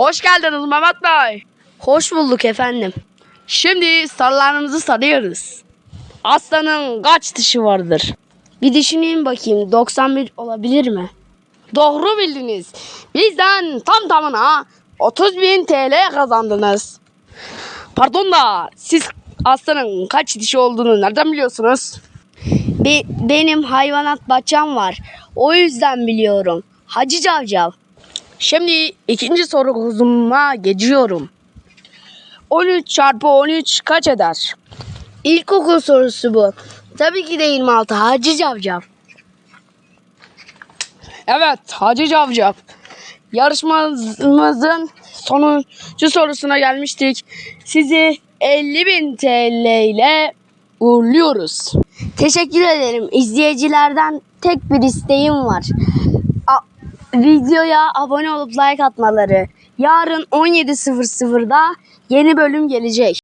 Hoş geldiniz Mehmet Bey. Hoş bulduk efendim. Şimdi sorularımızı soruyoruz. Aslanın kaç dişi vardır? Bir düşüneyim bakayım 91 olabilir mi? Doğru bildiniz. Bizden tam tamına 30 bin TL kazandınız. Pardon da siz aslanın kaç dişi olduğunu nereden biliyorsunuz? Be- benim hayvanat bahçem var. O yüzden biliyorum. Hacı Cavcav. Şimdi ikinci soruma geçiyorum. 13 çarpı 13 kaç eder? İlkokul sorusu bu. Tabii ki de 26 Hacı Cavcav. Evet Hacı Cavcav. Yarışmamızın sonuncu sorusuna gelmiştik. Sizi 50 bin TL ile uğurluyoruz. Teşekkür ederim. İzleyicilerden tek bir isteğim var. Videoya abone olup like atmaları. Yarın 17.00'da yeni bölüm gelecek.